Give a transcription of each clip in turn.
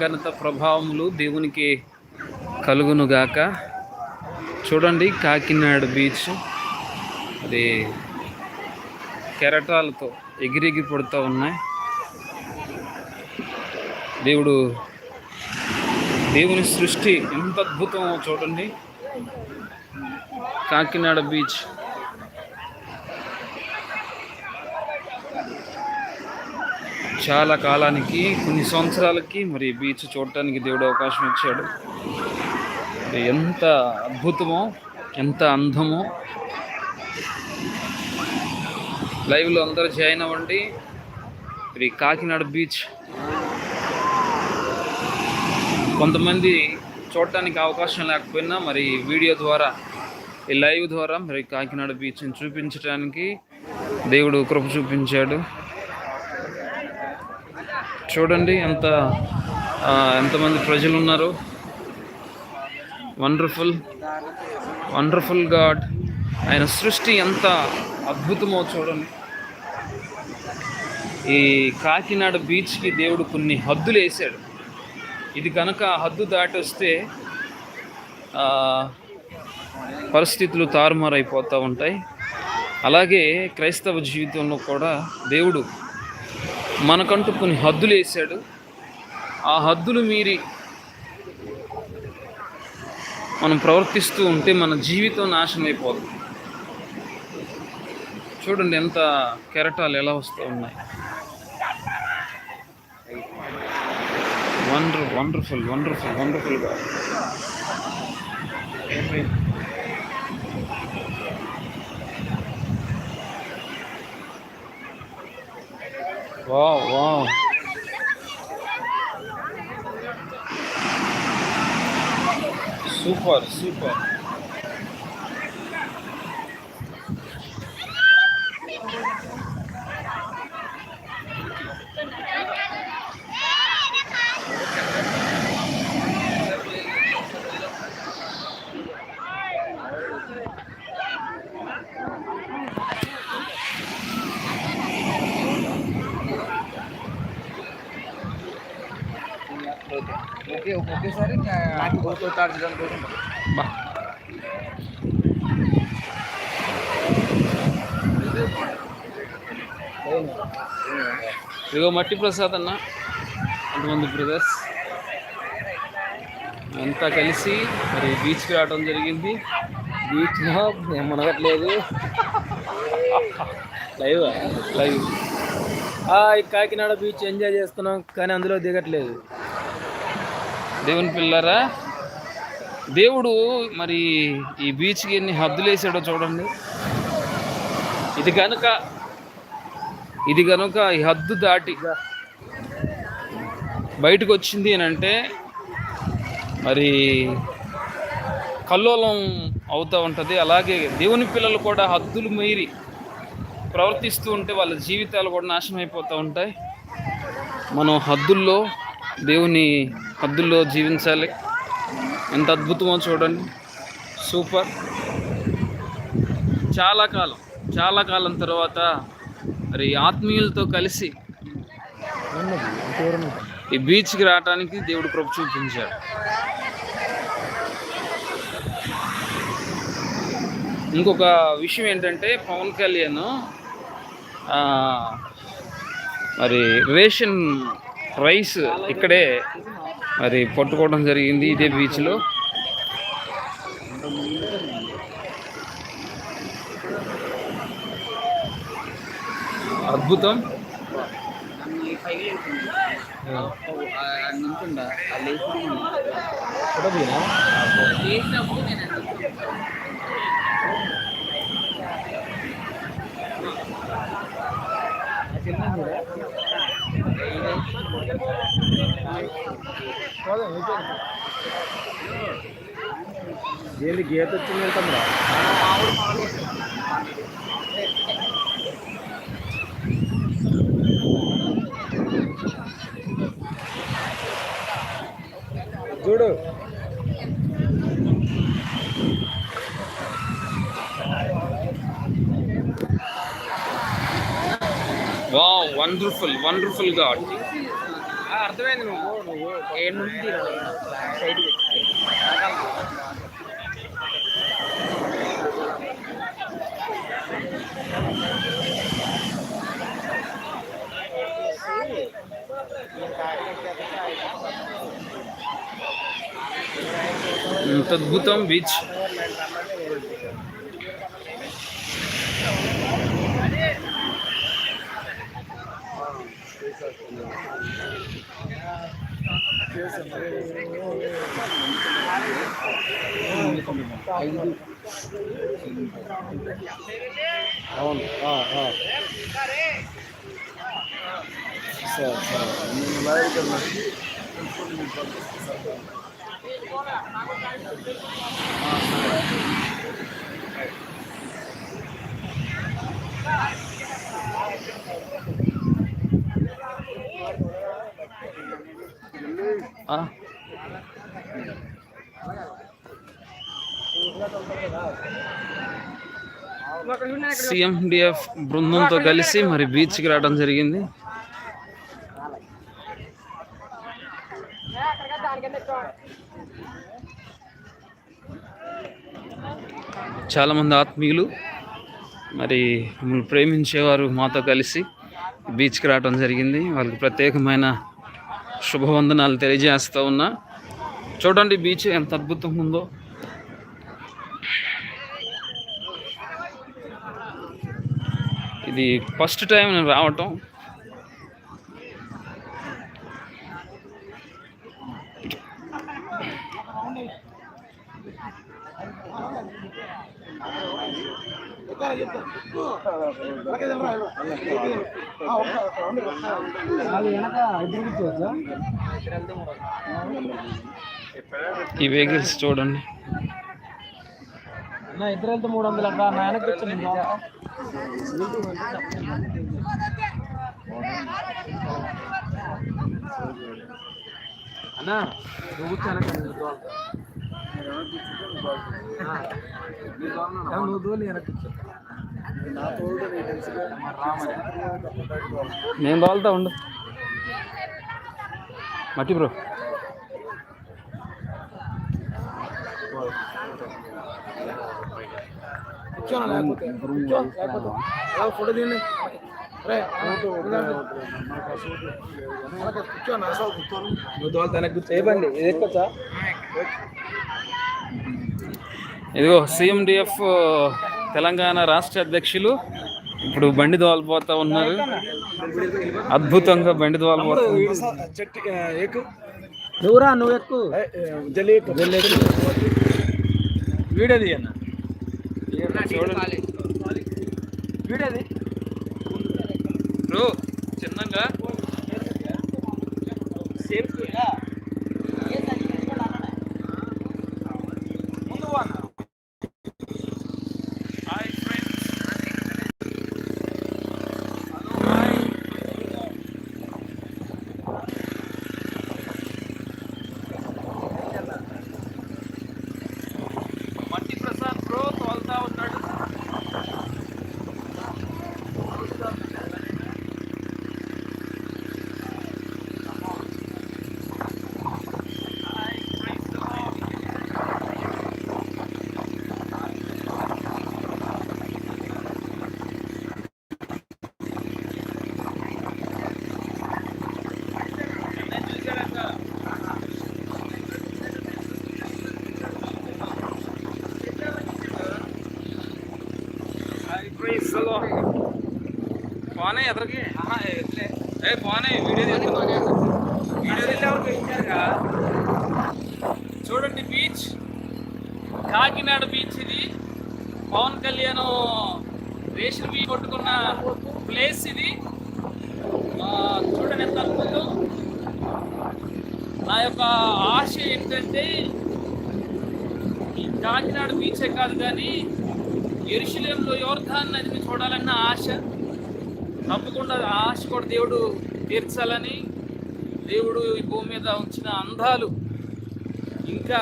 ఘనత ప్రభావములు దేవునికి కలుగునుగాక. చూడండి కాకినాడ బీచ్ అది కెరటాలతో ఎగిరెగి పడుతూ ఉన్నాయి. దేవుడు దేవుని సృష్టి ఎంత అద్భుతమో చూడండి. కాకినాడ బీచ్ చాలా కాలానికి కొన్ని సంవత్సరాలకి మరి బీచ్ చూడటానికి దేవుడు అవకాశం ఇచ్చాడు. ఎంత అద్భుతమో ఎంత అందమో. లైవ్లో అందరూ జాయిన్ అవ్వండి. మరి కాకినాడ బీచ్. కొంతమంది చూడటానికి అవకాశం లేకపోయినా మరి వీడియో ద్వారా ఈ లైవ్ ద్వారా మరి కాకినాడ బీచ్ని చూపించడానికి దేవుడు కృప చూపించాడు. చూడండి ఎంత ఎంతమంది ప్రజలు ఉన్నారు వండర్ఫుల్ వండర్ఫుల్ గాడ్ ఆయన సృష్టి ఎంత అద్భుతమో చూడండి. ఈ కాకినాడ బీచ్కి దేవుడు కొన్ని హద్దులు వేశాడు. ఇది కనుక హద్దు దాటొస్తే పరిస్థితులు తారుమారైపోతూ ఉంటాయి. అలాగే క్రైస్తవ జీవితంలో కూడా దేవుడు మనకంటూ కొన్ని హద్దులు వేసాడు ఆ హద్దులు మీరి మనం ప్రవర్తిస్తూ ఉంటే మన జీవితం నాశనం అయిపోతుంది చూడండి ఎంత కెరటాలు ఎలా వస్తూ ఉన్నాయి. Wonder wonderful wonderful వండర్ఫుల్గా wow wow super super okay. ఒకేసారి నాకు గోతో తాడించడానికి కోసం బా. ఇదిగో మట్టి ప్రసాద్ అన్న కొంతమంది బ్రదర్స్ అంతా కలిసి మరి బీచ్కి రావడం జరిగింది. బీచ్లో నేను మునగట్లేదు. Live live Kakinada beach enjoy చేస్తున్నాం కానీ అందులో దిగట్లేదు. దేవుని పిల్లరా దేవుడు మరి ఈ బీచ్కి ఎన్ని హద్దులు వేసాడో చూడండి. ఇది కనుక ఇది కనుక ఈ హద్దు దాటి బయటకు వచ్చింది అని అంటే మరి కల్లోలం అవుతూ ఉంటుంది. అలాగే దేవుని పిల్లలు కూడా హద్దులు మీరి ప్రవర్తిస్తూ ఉంటే వాళ్ళ జీవితాలు కూడా నాశనం అయిపోతూ ఉంటాయి. మనం హద్దుల్లో దేవుని హద్దుల్లో జీవించాలి. ఎంత అద్భుతమో చూడండి. సూపర్. చాలా కాలం చాలా కాలం తర్వాత మరి ఆత్మీయులతో కలిసి ఈ బీచ్కి రావడానికి దేవుడు కృప చూపించాడు. ఇంకొక విషయం ఏంటంటే పవన్ కళ్యాణ్ మరి రేషన్ రైస్ ఇక్కడే మరి పట్టుకోవడం జరిగింది ఇదే బీచ్లో అద్భుతం. ఏంది గీత వచ్చింది వెళ్తాం చూడు. వావ్ వండర్ఫుల్ వండర్ఫుల్ గాడ్ అర్థమైంది నువ్వు. నువ్వు ఏడు నుంచి సైడ్ ఎంత అద్భుతం అవును సరే సరే ఆ. సిఎండిఎఫ్ బృందంతో కలిసి మరి బీచ్కి రావడం జరిగింది. చాలామంది ఆత్మీయులు మరి మమ్మల్ని ప్రేమించేవారు మాతో కలిసి బీచ్కి రావడం జరిగింది. వాళ్ళకి ప్రత్యేకమైన శుభవందనాలు తెలియజేస్తూ ఉన్నా. చూడండి బీచ్ ఎంత అద్భుతంగా ఉందో. ఇది ఫస్ట్ టైం నేను రావటం అది వెనక ఇద్దరు కూర్చోవచ్చా ఈ వెహికల్స్ చూడండి. నా ఇద్దరు వెళ్తే మూడు వందలు అక్కడ నా వెనక్కి కూర్చొని అన్నా నువ్వు చాలా వెనక నేను తోలుతా. తోలుతా ఉండు. మట్టి బ్రో. ఫోటో తీయండి నువ్వు తోలు తనకు కూర్చో ఏ బండి ఇది ఎక్కొచ్చా ఇదిగో సిఎండిఎఫ్ తెలంగాణ రాష్ట్ర అధ్యక్షులు ఇప్పుడు బండి దోలిపోతా ఉన్నారు. అద్భుతంగా బండి దోలిపోతా చెట్టు ఎక్కు నువ్వురా నువ్వు ఎక్కు. జల్లి హాయ్ ప్రైజ్ పోనే ఎదరికి? ఏ పోనే వీడియో తీసుకున్నా వీడియో తీసేవారు చూడండి బీచ్. కాకినాడ బీచ్ ఇది. పవన్ కళ్యాణ్ రేషన్ బీ కొట్టుకున్న ప్లేస్ ఇది. చూడండి ఎంత అద్భుతం. నా యొక్క ఆశ ఏంటంటే ఈ కాకినాడ బీచే కాదు కానీ ఎరుశలేంలో యోర్ధాన్ నదిని చూడాలన్న ఆశ. తప్పకుండా ఆ ఆశ కూడా దేవుడు తీర్చాలని దేవుడు ఈ భూమి మీద ఉంచిన అందాలు ఇంకా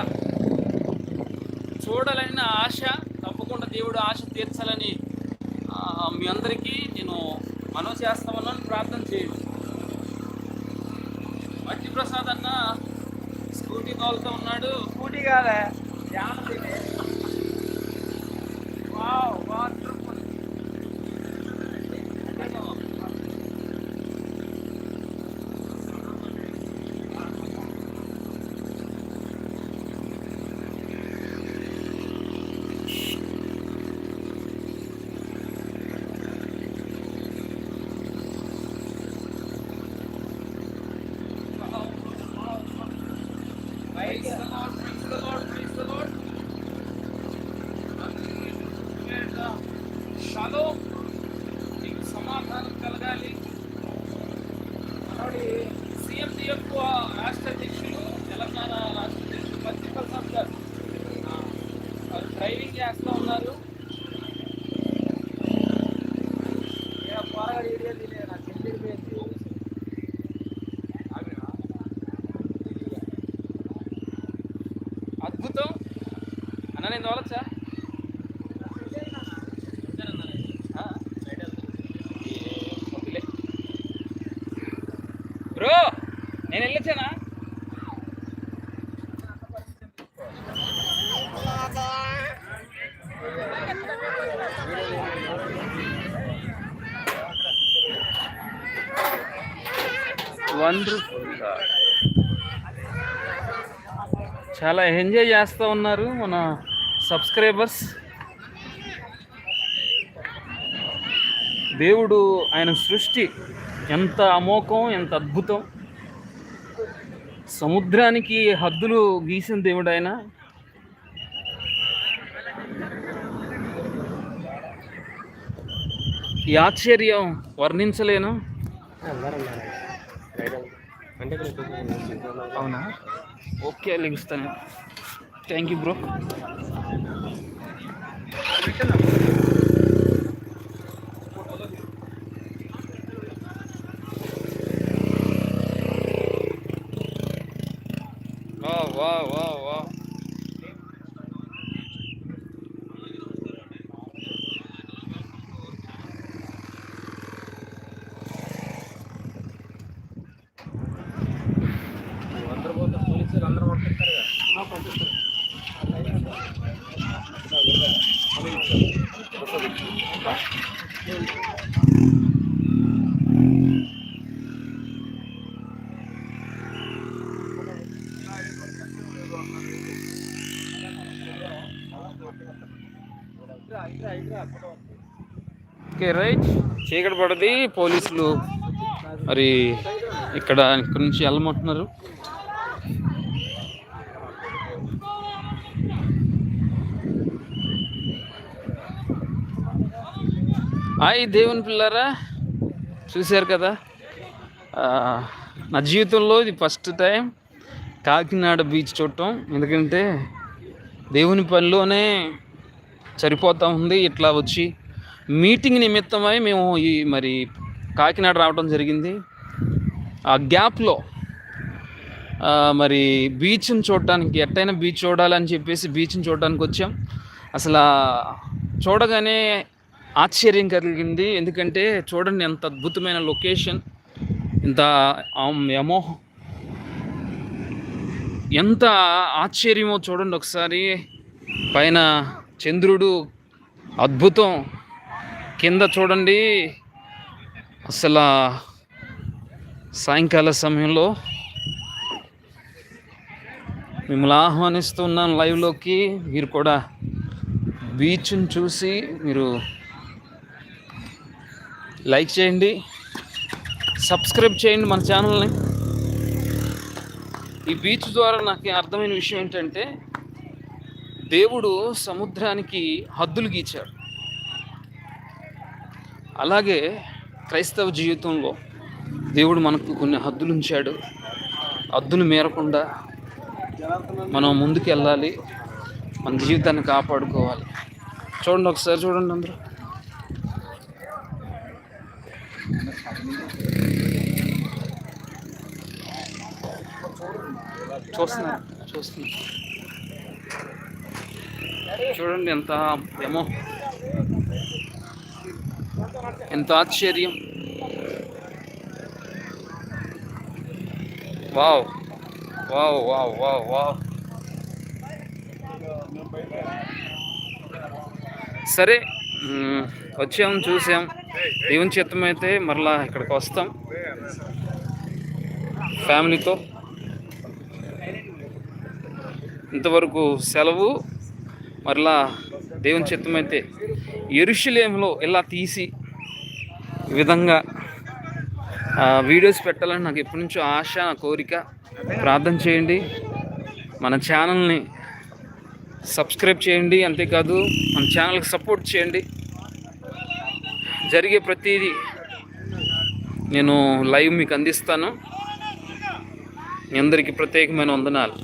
చూడాలన్న ఆశ తప్పకుండా దేవుడు ఆశ తీర్చాలని మీ అందరికీ నేను మనవి చేస్తామన్నాను ప్రార్థన చేయండి. మట్టి ప్రసాద్ అన్న స్కూటీ తోలుతూ ఉన్నాడు. స్కూటీ కాదే ధ్యానం అద్భుతం. అన్న నేను తోలచ్చా? బ్రో నేను వెళ్ళొచ్చానా? వన్ రూపీ చాలా ఎంజాయ్ చేస్తూ ఉన్నారు మన సబ్స్క్రైబర్స్. దేవుడు ఆయన సృష్టి ఎంత అమోఘం ఎంత అద్భుతం. సముద్రానికి హద్దులు గీసిన దేవుడు ఆయన. ఈ ఆశ్చర్యం వర్ణించలేను. అవునా? Okay లెగిస్తాను thank you bro okay right. చీకటి పడది పోలీసులు. మరి ఇక్కడ ఇక్కడ నుంచి వెళ్ళమంటున్నారు. హాయ్ దేవుని పిల్లరా చూశారు కదా? నా జీవితంలో ఇది ఫస్ట్ టైం కాకినాడ బీచ్ చూడటం. ఎందుకంటే దేవుని పనిలోనే సరిపోతూ ఉంది. ఇట్లా వచ్చి మీటింగ్ నిమిత్తమై మేము ఈ మరి కాకినాడ రావడం జరిగింది. ఆ గ్యాప్లో మరి బీచ్ని చూడటానికి ఎట్టయినా బీచ్ చూడాలని చెప్పేసి బీచ్ని చూడడానికి వచ్చాం. అసలు చూడగానే ఆశ్చర్యం కలిగింది. ఎందుకంటే చూడండి ఎంత అద్భుతమైన లొకేషన్ ఇంత ఏమో అమోహం ఎంత ఆశ్చర్యమో చూడండి ఒకసారి. పైన చంద్రుడు అద్భుతం. కింద చూడండి. అసలు సాయంకాల సమయంలో మిమ్మల్ని ఆహ్వానిస్తున్నాను లైవ్లోకి. మీరు కూడా బీచ్ని చూసి మీరు లైక్ చేయండి. సబ్స్క్రైబ్ చేయండి మన ఛానల్ని. ఈ బీచ్ ద్వారా నాకు అర్థమైన విషయం ఏంటంటే దేవుడు సముద్రానికి హద్దులు గీచాడు. అలాగే క్రైస్తవ జీవితంలో దేవుడు మనకు కొన్ని హద్దులు ఉంచాడు. హద్దులు మేరకుండా మనం ముందుకు వెళ్ళాలి. మన జీవితాన్ని కాపాడుకోవాలి. చూడండి ఒకసారి చూడండి అందరూ. చూస్తున్నా చూస్తున్నా. చూడండి ఎంత ఏమో. ఎంత ఆశ్చర్యం. Wow. Wow wow wow wow. సరే వచ్చాం చూసాం. దేవుని చిత్తమైతే మరలా ఇక్కడికి వస్తాం. ఫ్యామిలీతో. ఇంతవరకు సెలవు. మరలా దేవుని చిత్తమైతే ఎరుషులేంలో ఇలా తీసి ఈ విధంగా ఆ, వీడియోస్ పెట్టాలని నాకు ఎప్పటి నుంచో ఆశ నా కోరిక. ప్రార్థన చేయండి. మన ఛానల్ని సబ్స్క్రైబ్ చేయండి అంతేకాదు మన ఛానల్కి సపోర్ట్ చేయండి. జరిగే ప్రతిదీ నేను లైవ్ మీకు అందిస్తాను. మీ అందరికీ ప్రత్యేకమైన వందనాలు.